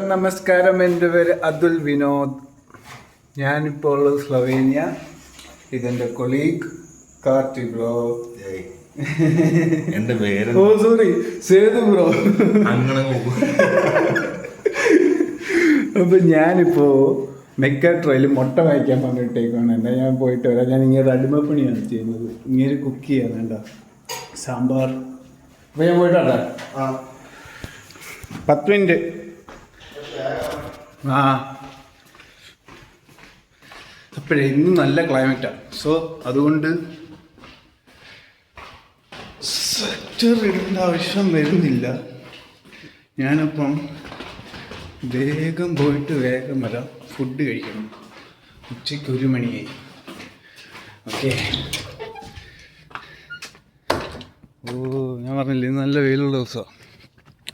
നമസ്കാരം എന്റെ പേര് അതുൽ വിനോദ്. ഞാനിപ്പോൾ സ്ലോവേനിയ. സ്ലൊവേനിയ ഇതെന്റെ കൊളീഗ് കാർട്ടി ബ്രോ. എന്റെ പേര് ഓ സോറി. സേതു ബ്രോ. അങ്ങനെ അപ്പൊ ഞാനിപ്പോൾ മെക്കാട്രോയിൽ മുട്ട വായിക്കാൻ പറഞ്ഞിട്ടേക്കാണ്. എന്നാ ഞാൻ പോയിട്ട് വരാം. ഞാൻ ഇങ്ങനെ അടിമപ്പണിയാണ് ചെയ്യുന്നത്. ഇങ്ങനെ കുക്ക് ചെയ്യാൻ വേണ്ട. സാമ്പാർ. അപ്പം ഞാൻ പോയിട്ടാ. പത്ത് മിനിറ്റ്. ആ. അപ്പോഴേ ഇന്ന് നല്ല ക്ലൈമറ്റാണ് സോ അതുകൊണ്ട് സ്വെറ്റർ ഇടേണ്ട ആവശ്യം വരുന്നില്ല. ഞാനപ്പം വേഗം പോയിട്ട് വേഗം വരാം. ഫുഡ് കഴിക്കണം. ഉച്ചയ്ക്ക് ഒരു മണിയായി. ഓക്കെ ഓ ഞാൻ പറഞ്ഞില്ലേ ഇന്ന് നല്ല വെയിലുള്ള ദിവസമാണ്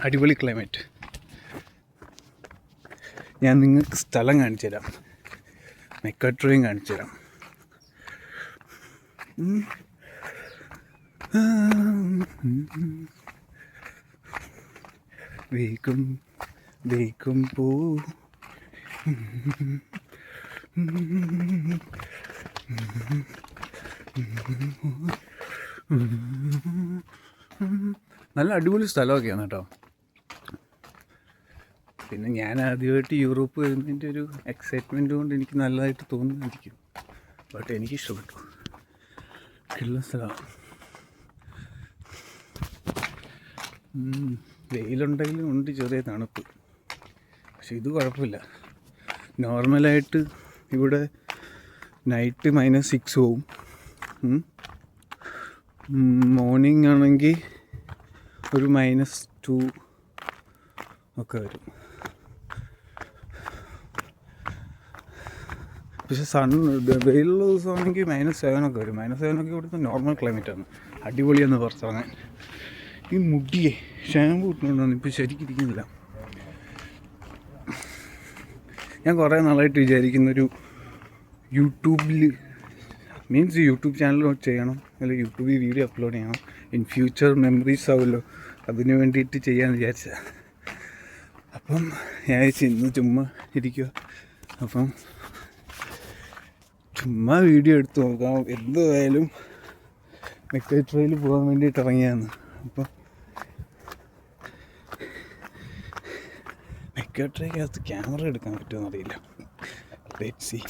അടിപൊളി ക്ലൈമറ്റ് ഞാൻ നിങ്ങൾക്ക് സ്ഥലം കാണിച്ചു തരാം. മെക്കട്രിയും കാണിച്ചു തരാം. വീക്കും വേഗം പോ. നല്ല അടിപൊളി സ്ഥലമൊക്കെയാണ് കേട്ടോ. പിന്നെ ഞാൻ ആദ്യമായിട്ട് യൂറോപ്പ് വരുന്നതിന്റെ ഒരു എക്സൈറ്റ്മെന്റ് കൊണ്ട് എനിക്ക് നല്ലതായിട്ട് തോന്നുന്നിരിക്കും. ബട്ട് എനിക്ക് ഇഷ്ടപ്പെട്ടു. കിള്ള സ്ഥലമാണ് വെയിലുണ്ടെങ്കിലും ഉണ്ട് ചെറിയ തണുപ്പ്. പക്ഷെ ഇത് കുഴപ്പമില്ല. നോർമലായിട്ട് ഇവിടെ നൈറ്റ് മൈനസ് സിക്സ് പോവും. മോർണിംഗ് ആണെങ്കിൽ ഒരു മൈനസ് ടു ഒക്കെ വരും. പക്ഷെ സൺ വെയിലുള്ള ദിവസമാണെങ്കിൽ മൈനസ് സെവൻ ഒക്കെ വരും. മൈനസ് സെവൻ ഒക്കെ ഇവിടുത്തെ നോർമൽ ക്ലൈമറ്റാണ് അടിപൊളിയെന്ന് പുറത്തിറങ്ങാൻ ഈ മുടിയെ ഷാമ്പു ഇട്ടുകൊണ്ടാണ് ഇപ്പോൾ ശരിക്കും ഇരിക്കുന്നില്ല. ഞാൻ കുറേ നാളായിട്ട് വിചാരിക്കുന്നൊരു യൂട്യൂബിൽ മീൻസ് യൂട്യൂബ് ചാനൽ ചെയ്യണം അല്ലെങ്കിൽ യൂട്യൂബിൽ വീഡിയോ അപ്ലോഡ് ചെയ്യണം. ഇൻ ഫ്യൂച്ചർ മെമ്മറീസ് ആവുമല്ലോ. അതിന് വേണ്ടിയിട്ട് ചെയ്യാമെന്ന് വിചാരിച്ച അപ്പം ഞാൻ ഇന്ന് ചുമ്മാ ഇരിക്കുക അപ്പം ചുമ്മാ വീഡിയോ എടുത്ത് നോക്കാം. എന്തായാലും മെക്കട്രോയിൽ പോകാൻ വേണ്ടിയിട്ട് ഇറങ്ങിയാണ് അപ്പം മെക്കട്രോയ്ക്കകത്ത് ക്യാമറ എടുക്കാൻ പറ്റുമെന്ന് അറിയില്ല ലെറ്റ് സി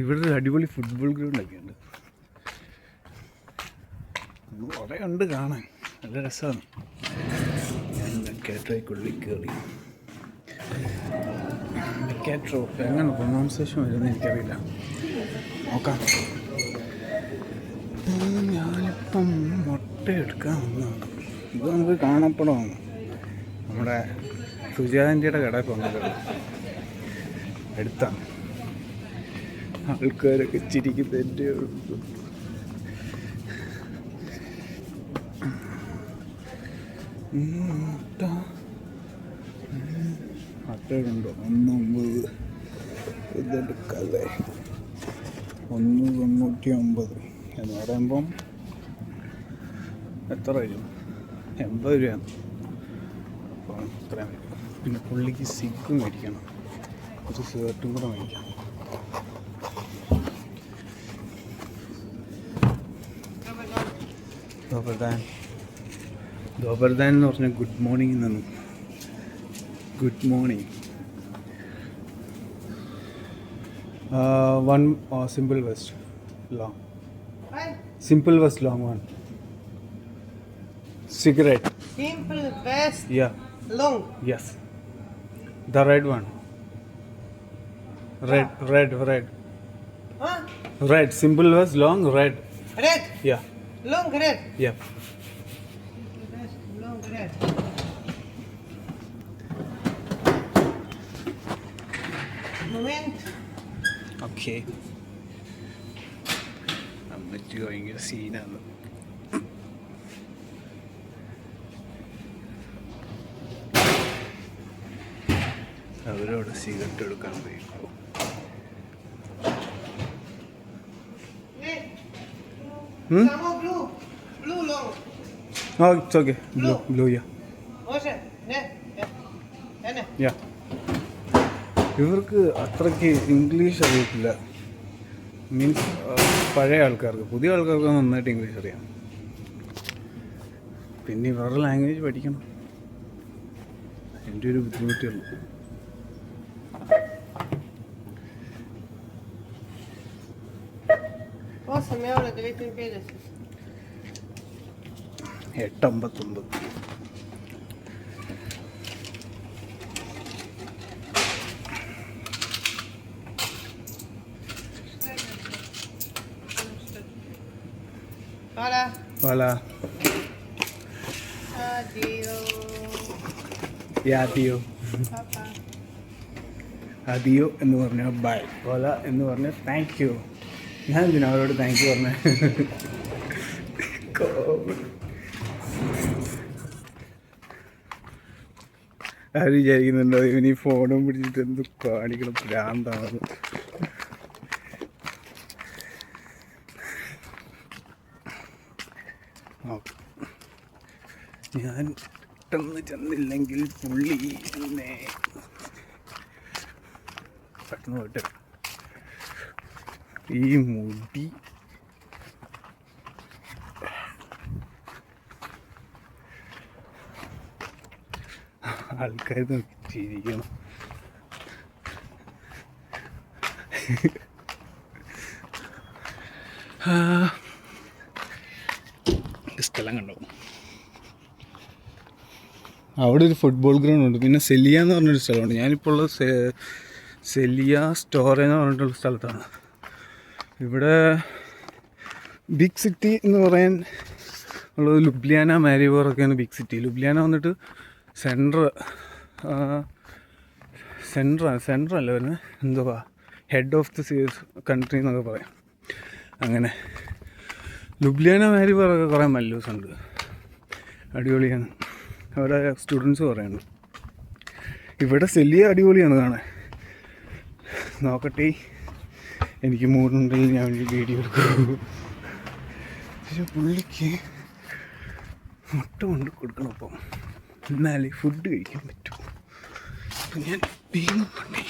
ഇവിടെ ഒരു അടിപൊളി ഫുട്ബോൾ ഗ്രൗണ്ട് ഒക്കെ ഉണ്ട്. കുറേ ഉണ്ട് കാണാൻ. നല്ല രസമാണ് ഞാൻ മെക്കാട്രോയ്ക്കുള്ളിൽ കയറി മെക്കാട്രോ എങ്ങനെ പ്രൊണൗൺസേഷൻ വരുന്നത് എനിക്കറിയില്ല. നോക്കാം. ഞാനിപ്പം മുട്ട എടുക്കാൻ വന്നതാണ്. ഇത് നമുക്ക് കാണപ്പെടാം നമ്മുടെ സുജാതന്റെ കടയിൽ പോകുന്നത്. എടുത്താണ് ആൾക്കാരൊക്കെ ചിരിക്കുന്നതിന്റെ അട്ടയുണ്ടോ ഒന്നൊമ്പത്. ഇതെടുക്കല്ലേ ഒന്ന് തൊണ്ണൂറ്റി ഒമ്പത് എന്ന് പറയുമ്പം എത്ര വരും? എൺപത് രൂപയാണ്. അപ്പോൾ ഇത്രയും പിന്നെ പുള്ളിക്ക് സിഗും മേടിക്കണം. ഒരു ഷർട്ടും കൂടെ മേടിക്കണം. ഗോപർദാൻ ഗോപർദാൻ എന്ന് പറഞ്ഞാൽ ഗുഡ് മോർണിംഗ് എന്നാണ് good morning one simple vest long simple vest long one cigarette Simple, vest, ya long. Yes the red one red red red Huh? Red simple vest long red Red. Ya Long red. Ya Vest, long red. Moment. Okay അമ്മച്ചി ഭയങ്കര സീനാണ് അവരോട് cigarette എടുക്കാൻ പോയി Hmm? Blue. Blue long. Oh it's okay. Blue, blue, yeah. യാ ഇവർക്ക് അത്രയ്ക്ക് English അറിയത്തില്ല. Means പഴയ ആൾക്കാർക്ക് പുതിയ ആൾക്കാർക്ക് നന്നായിട്ട് ഇംഗ്ലീഷ് അറിയാം. പിന്നെ വേറെ ലാംഗ്വേജ് പഠിക്കണം. എന്റെ ഒരു ബുദ്ധിമുട്ടേ ഉള്ളൂ Posso me ora dovete impedere. എട്ടമ്പത്തൊമ്പത്. Hola. Papa. അതിയോ എന്ന് പറഞ്ഞ ബൈ ഓല എന്ന് പറഞ്ഞ താങ്ക് യു ഞാൻ എന്തിനാ അവരോട് താങ്ക് യു പറഞ്ഞ? ആര് വിചാരിക്കുന്നുണ്ടോ ഇവൻ ഈ ഫോണും പിടിച്ചിട്ട് എന്ത് കാണിക്കണം? ഭ്രാന്താണ് ഞാൻ പെട്ടെന്ന് ചെന്നില്ലെങ്കിൽ പുള്ളി എന്നെ പെട്ടെന്ന് പോയിട്ട് ഈ മുടി ആൾക്കാർ നോക്കിയിരിക്കണം സ്ഥലം കണ്ടോ? അവിടെ ഒരു ഫുട്ബോൾ ഗ്രൗണ്ട് ഉണ്ട്. പിന്നെ സെലിയ എന്ന് പറഞ്ഞൊരു സ്ഥലമുണ്ട്. ഞാനിപ്പോൾ ഉള്ളത് സെ- സെലിയ സ്റ്റോർ എന്ന് പറഞ്ഞിട്ടുള്ള സ്ഥലത്താണ്. ഇവിടെ ബിഗ് സിറ്റി എന്ന് പറയാൻ ഉള്ളത് ലുബ്ലിയാന മാരിവോറൊക്കെയാണ് ബിഗ് സിറ്റി ലുബ്ലിയാന വന്നിട്ട് സെൻട്ര സെൻട്രാണ് സെന്റർ അല്ല വരുന്നത് എന്തുവാ? Head of the seas country എന്നൊക്കെ പറയാം. അങ്ങനെ. ലുബ്ലിയാന മാരിബോർ ഒക്കെ കുറേ മല്ലൂസ് ഉണ്ട് അടിപൊളിയാണ്. അവിടെ സ്റ്റുഡൻസ് പറയുന്നു. ഇവിടെ സെല്ലിയ അടിപൊളിയാണ് കാണാൻ. നോക്കട്ടെ. എനിക്ക് മൂടുണ്ടെങ്കിൽ ഞാൻ വീഡിയോ എടുക്കൂ. പക്ഷെ പുള്ളിക്ക് മുട്ട കൊണ്ട് കൊടുക്കണം അപ്പം. എന്നാലേ ഫുഡ് കഴിക്കാൻ പറ്റൂ. അപ്പം ഞാൻ വേഗം കൊണ്ടേ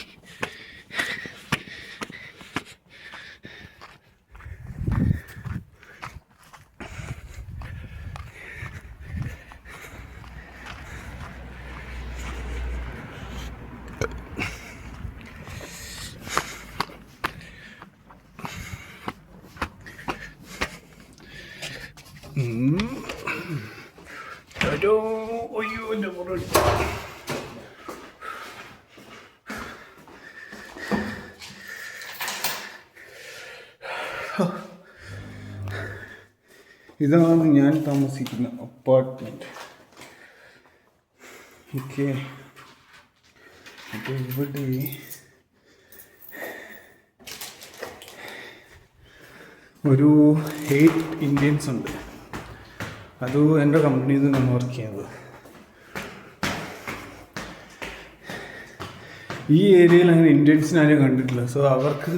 ഇതാണ് ഞാൻ താമസിക്കുന്ന അപ്പാർട്ട്മെന്റ് ഓക്കെ അപ്പോൾ ഇവിടെ ഒരു എയ്റ്റ് ഇന്ത്യൻസ് ഉണ്ട്. അത് എന്റെ കമ്പനിയിൽ നിന്നാണ് വർക്ക് ചെയ്യുന്നത് ഈ ഏരിയയിൽ അങ്ങനെ ഇന്ത്യൻസിനെ ആരും കണ്ടിട്ടില്ല. സോ അവർക്ക്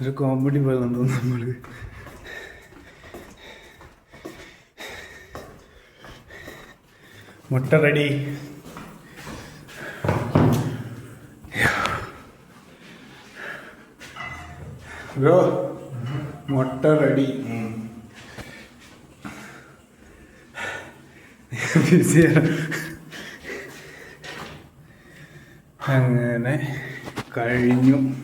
ഒരു കോമഡി പോലെ നമ്മൾ നമ്മൾ മുട്ട റെഡി ബ്രോ മുട്ട റെഡി അങ്ങനെ കഴിഞ്ഞു.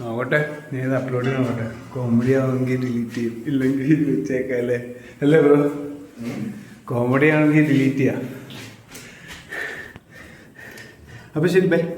നോക്കട്ടെ ഇത് അപ്ലോഡ് നോക്കട്ടെ. കോമഡി ആണെങ്കിൽ ഡിലീറ്റ് ചെയ്യും. ഇല്ലെങ്കിൽ വെച്ചേക്കാം അല്ലേ? അല്ലേ ബ്രോ കോമഡി ആണെങ്കിൽ ഡിലീറ്റ് ചെയ്യാം. അപ്പോൾ ശരി ബൈ